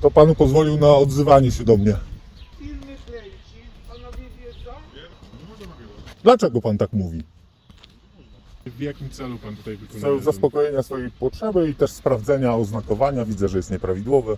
To panu pozwolił na odzywanie się do mnie. Filmy panowie wiedzą? Dlaczego pan tak mówi? W jakim celu pan tutaj W wykonuje? celu ten- zaspokojenia swojej potrzeby i też sprawdzenia oznakowania. Widzę, że jest nieprawidłowe.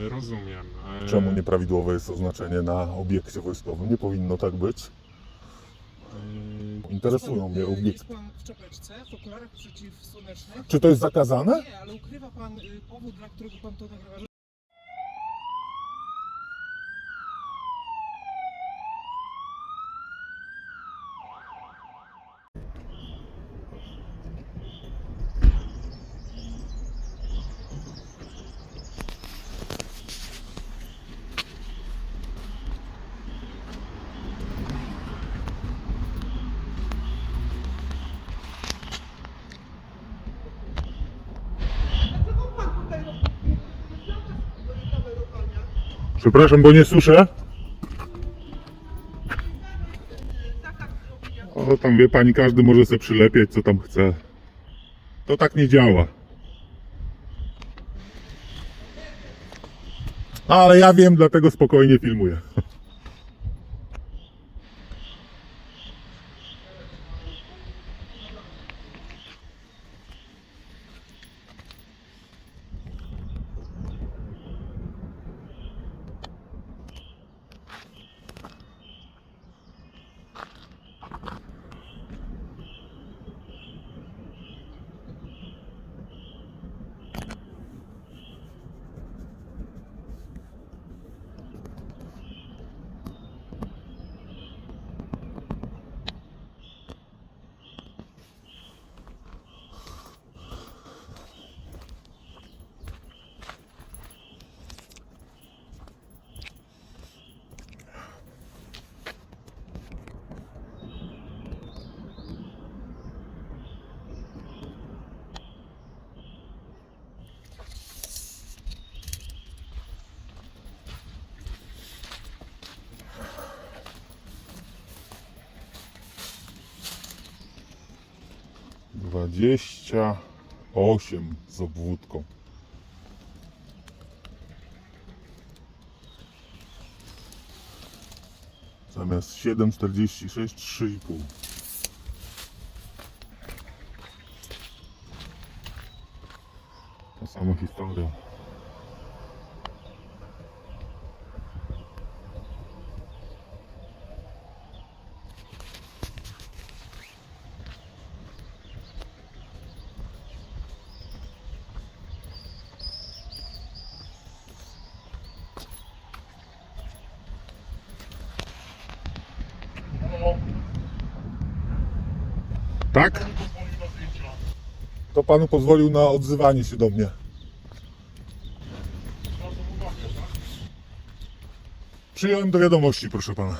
Rozumiem. E, Czemu nieprawidłowe jest oznaczenie na obiekcie wojskowym? Nie powinno tak być. Interesują mnie obiekty. pan w czapeczce, w okularach przeciwsłonecznych? Czy to jest zakazane? Nie, ale ukrywa pan y, powód, dla którego pan to nagrywa. Przepraszam, bo nie słyszę. O, tam wie pani, każdy może sobie przylepiać, co tam chce. To tak nie działa. Ale ja wiem, dlatego spokojnie filmuję. Dwadzieścia osiem z obwódką. Zamiast 7,46 3,5. Ta sama historia. Tak? To panu pozwolił na odzywanie się do mnie. Przyjąłem do wiadomości, proszę pana.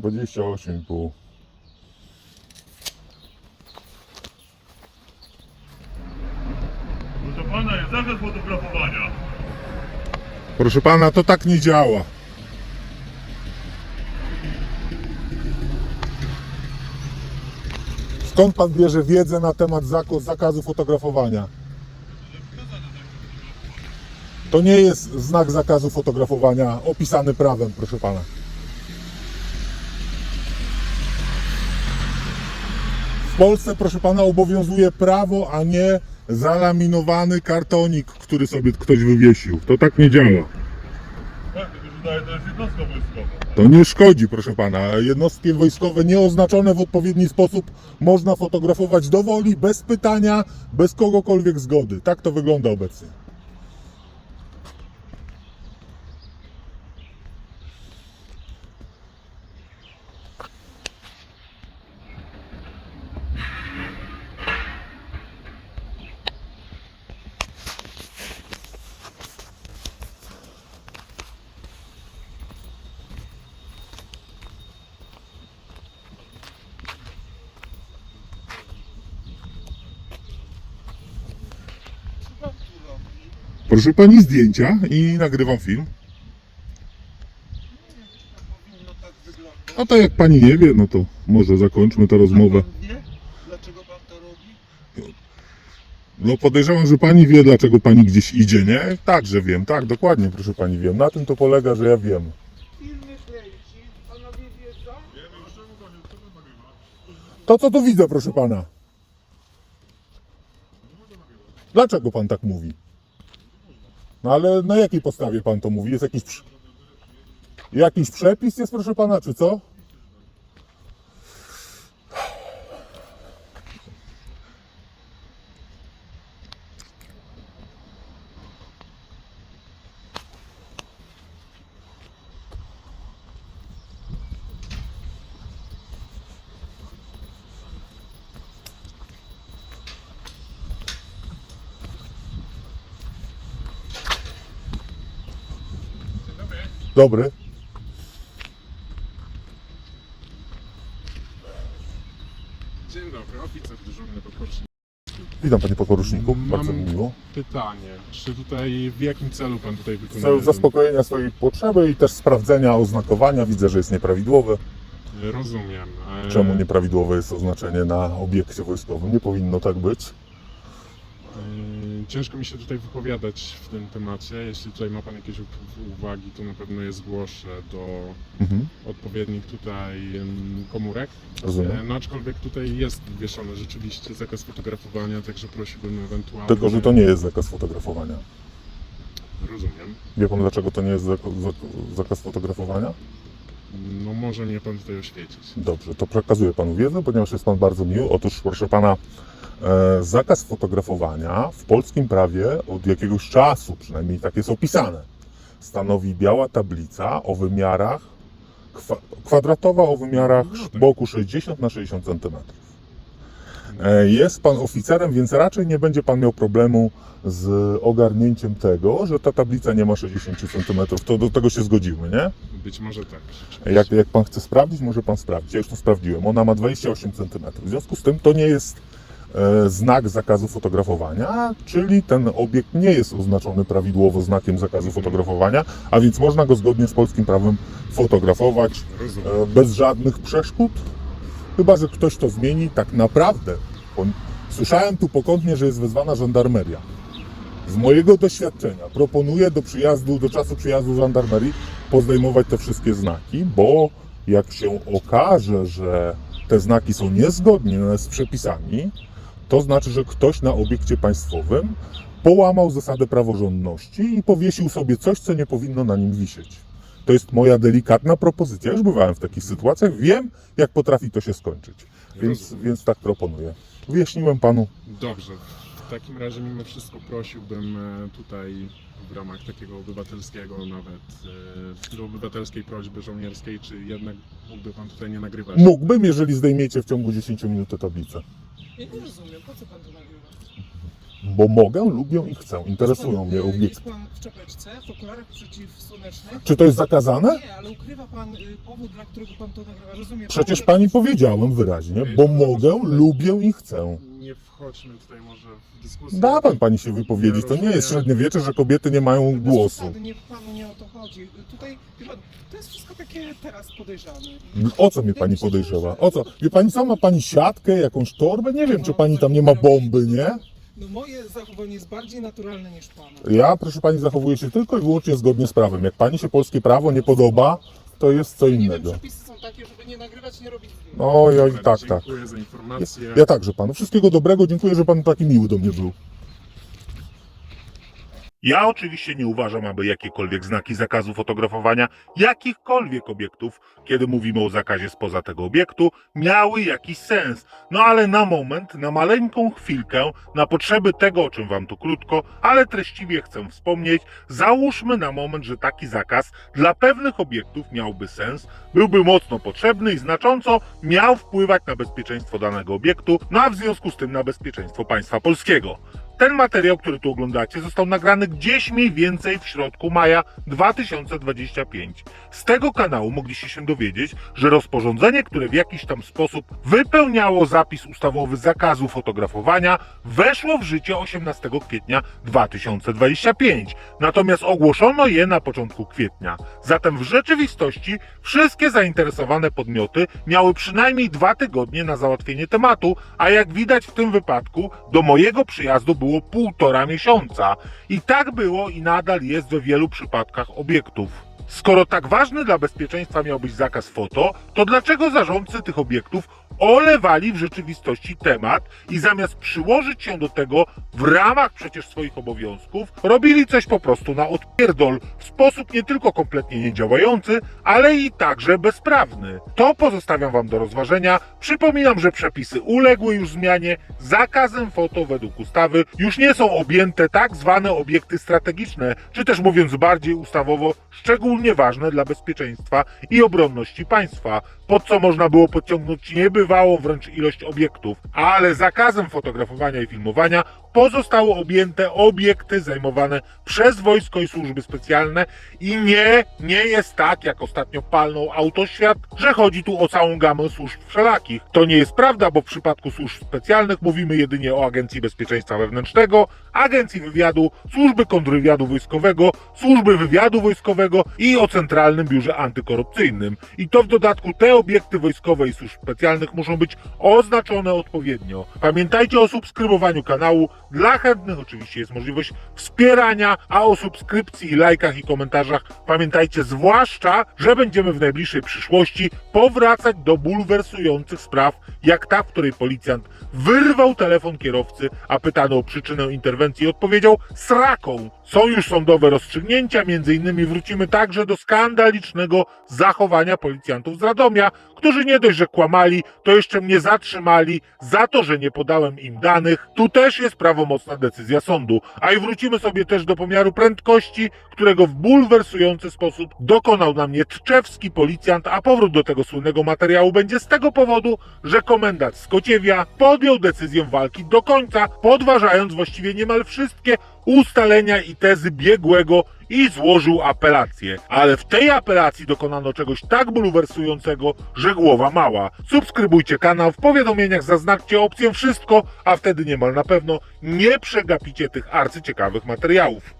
Dwadzieścia osiem i pół. Proszę pana, jest zakaz fotografowania. Proszę pana, to tak nie działa. Skąd pan bierze wiedzę na temat zakazu fotografowania? To nie jest znak zakazu fotografowania opisany prawem, proszę pana. Polsce, proszę pana, obowiązuje prawo, a nie zalaminowany kartonik, który sobie ktoś wywiesił. To tak nie działa. Tak, tylko że daje to jest jednostka wojskowa. To nie szkodzi, proszę pana. Jednostki wojskowe nieoznaczone w odpowiedni sposób można fotografować do woli, bez pytania, bez kogokolwiek zgody. Tak to wygląda obecnie. Proszę pani zdjęcia i nagrywam film. A to jak pani nie wie, no to może zakończmy tę rozmowę. Wie, dlaczego pan to robi? No podejrzewam, że pani wie, dlaczego pani gdzieś idzie, nie? Tak, że wiem, tak, dokładnie, proszę pani, wiem. Na tym to polega, że ja wiem. Filmy śledzi, panowie wiedzą? To co tu widzę, proszę pana? Dlaczego pan tak mówi? No ale na jakiej podstawie pan to mówi? Jest jakiś, jakiś przepis jest, proszę pana, czy co? Dobry. Dzień dobry, oficer dyżurny podporucznik. Witam panie podporuczniku, Mam- bardzo mi miło. Pytanie, czy tutaj, w jakim celu pan tutaj W wykonuje? celu ten- zaspokojenia swojej potrzeby i też sprawdzenia oznakowania, widzę, że jest nieprawidłowe. Rozumiem. E, Czemu nieprawidłowe jest oznaczenie na obiekcie wojskowym? Nie powinno tak być. E, Ciężko mi się tutaj wypowiadać w tym temacie. Jeśli tutaj ma pan jakieś uwagi, to na pewno je zgłoszę do Mhm. odpowiednich tutaj komórek. E, Rozumiem. No aczkolwiek tutaj jest wieszony rzeczywiście zakaz fotografowania, także prosiłbym ewentualnie... Tylko, że to nie jest zakaz fotografowania. Rozumiem. Wie pan dlaczego to nie jest zak- zak- zakaz fotografowania? No może mnie pan tutaj oświecić. Dobrze, to przekazuję panu wiedzę, ponieważ jest pan bardzo miły. Otóż, proszę pana, e, zakaz fotografowania w polskim prawie od jakiegoś czasu, przynajmniej tak jest opisane, stanowi biała tablica o wymiarach kwa, kwadratowa o wymiarach No tak. boku 60 na 60 cm. Jest pan oficerem, więc raczej nie będzie pan miał problemu z ogarnięciem tego, że ta tablica nie ma 60 cm. To do tego się zgodzimy, nie? Być może tak. Jak, jak pan chce sprawdzić, może pan sprawdzić. Ja już to sprawdziłem. Ona ma 28 cm. W związku z tym to nie jest e, znak zakazu fotografowania, czyli ten obiekt nie jest oznaczony prawidłowo znakiem zakazu fotografowania, a więc można go zgodnie z polskim prawem fotografować e, bez żadnych przeszkód. Chyba, że ktoś to zmieni tak naprawdę. Słyszałem tu pokątnie, że jest wezwana żandarmeria. Z mojego doświadczenia proponuję do przyjazdu, do czasu przyjazdu żandarmerii pozdejmować te wszystkie znaki, bo jak się okaże, że te znaki są niezgodne z przepisami, to znaczy, że ktoś na obiekcie państwowym połamał zasadę praworządności i powiesił sobie coś, co nie powinno na nim wisieć. To jest moja delikatna propozycja. Już bywałem w takich sytuacjach, wiem, jak potrafi to się skończyć. Więc, więc tak proponuję. Wyjaśniłem panu. Dobrze. W takim razie mimo wszystko prosiłbym e, tutaj w ramach takiego obywatelskiego nawet, e, w stylu obywatelskiej prośby żołnierskiej, czy jednak mógłby pan tutaj nie nagrywać? Mógłbym, jeżeli zdejmiecie w ciągu 10 minut tę tablicę. Nie rozumiem, po co pan to nagrywa? Bo mogę, lubię i chcę. Interesują mnie y, obiekty. Jest pan w czapeczce, w okularach przeciwsłonecznych. Czy to jest zakazane? Nie, ale ukrywa pan y, powód, dla którego pan to nagrywa. Rozumiem. Przecież pan, pani powiedziałem wyraźnie, bo mogę, lubię i chcę. Nie wchodźmy tutaj może w dyskusję. Da pan pani się wypowiedzieć. To nie jest średniowiecze, że kobiety nie mają Bez głosu. przesady, Nie, panu nie o to chodzi. Tutaj, wie pan, to jest wszystko takie teraz podejrzane. O co mnie pani podejrzewa? O co? Wie pani co, ma pani siatkę, jakąś torbę? Nie wiem, czy pani tam nie ma bomby, nie? No moje zachowanie jest bardziej naturalne niż pana. Ja, proszę pani, zachowuję się tylko i wyłącznie zgodnie z prawem. Jak pani się polskie prawo nie podoba, to jest co Nie wiem, innego. przepisy są takie, żeby nie nagrywać, nie robić. Oj, oj, Super, tak, tak. Dziękuję za informację. Ja także panu. Wszystkiego dobrego. Dziękuję, że pan taki miły do mnie był. Ja oczywiście nie uważam, aby jakiekolwiek znaki zakazu fotografowania jakichkolwiek obiektów, kiedy mówimy o zakazie spoza tego obiektu, miały jakiś sens. No ale na moment, na maleńką chwilkę, na potrzeby tego, o czym wam tu krótko, ale treściwie chcę wspomnieć, załóżmy na moment, że taki zakaz dla pewnych obiektów miałby sens, byłby mocno potrzebny i znacząco miał wpływać na bezpieczeństwo danego obiektu, no a w związku z tym na bezpieczeństwo państwa polskiego. Ten materiał, który tu oglądacie, został nagrany gdzieś mniej więcej w środku maja 2025. Z tego kanału mogliście się dowiedzieć, że rozporządzenie, które w jakiś tam sposób wypełniało zapis ustawowy zakazu fotografowania, weszło w życie 18 kwietnia 2025. Natomiast ogłoszono je na początku kwietnia. Zatem w rzeczywistości wszystkie zainteresowane podmioty miały przynajmniej dwa tygodnie na załatwienie tematu, a jak widać w tym wypadku, do mojego przyjazdu było półtora miesiąca. I tak było i nadal jest we wielu przypadkach obiektów. Skoro tak ważny dla bezpieczeństwa miał być zakaz foto, to dlaczego zarządcy tych obiektów olewali w rzeczywistości temat i zamiast przyłożyć się do tego w ramach przecież swoich obowiązków, robili coś po prostu na odpierdol w sposób nie tylko kompletnie niedziałający, ale i także bezprawny. To pozostawiam Wam do rozważenia. Przypominam, że przepisy uległy już zmianie. Zakazem foto według ustawy już nie są objęte tak zwane obiekty strategiczne, czy też mówiąc bardziej ustawowo, szczególnie ważne dla bezpieczeństwa i obronności państwa, pod co można było podciągnąć niebywałą wręcz ilość obiektów, ale zakazem fotografowania i filmowania pozostały objęte obiekty zajmowane przez wojsko i służby specjalne i nie, nie jest tak, jak ostatnio palnął autoświat, że chodzi tu o całą gamę służb wszelakich. To nie jest prawda, bo w przypadku służb specjalnych mówimy jedynie o Agencji Bezpieczeństwa Wewnętrznego, Agencji Wywiadu, Służby Kontrwywiadu Wojskowego, Służby Wywiadu Wojskowego i o Centralnym Biurze Antykorupcyjnym. I to w dodatku te obiekty wojskowe i służb specjalnych muszą być oznaczone odpowiednio. Pamiętajcie o subskrybowaniu kanału. Dla chętnych oczywiście jest możliwość wspierania, a o subskrypcji, lajkach i komentarzach pamiętajcie zwłaszcza, że będziemy w najbliższej przyszłości powracać do bulwersujących spraw, jak ta, w której policjant wyrwał telefon kierowcy, a pytany o przyczynę interwencji odpowiedział sraką. Są już sądowe rozstrzygnięcia, między innymi wrócimy także do skandalicznego zachowania policjantów z Radomia, którzy nie dość, że kłamali, to jeszcze mnie zatrzymali za to, że nie podałem im danych. Tu też jest prawomocna decyzja sądu. A i wrócimy sobie też do pomiaru prędkości, którego w bulwersujący sposób dokonał na mnie tczewski policjant, a powrót do tego słynnego materiału będzie z tego powodu, że komendant Skociewia podjął decyzję walki do końca, podważając właściwie niemal wszystkie ustalenia i tezy biegłego i złożył apelację. Ale w tej apelacji dokonano czegoś tak bulwersującego, że głowa mała. Subskrybujcie kanał, w powiadomieniach zaznaczcie opcję wszystko, a wtedy niemal na pewno nie przegapicie tych arcyciekawych materiałów.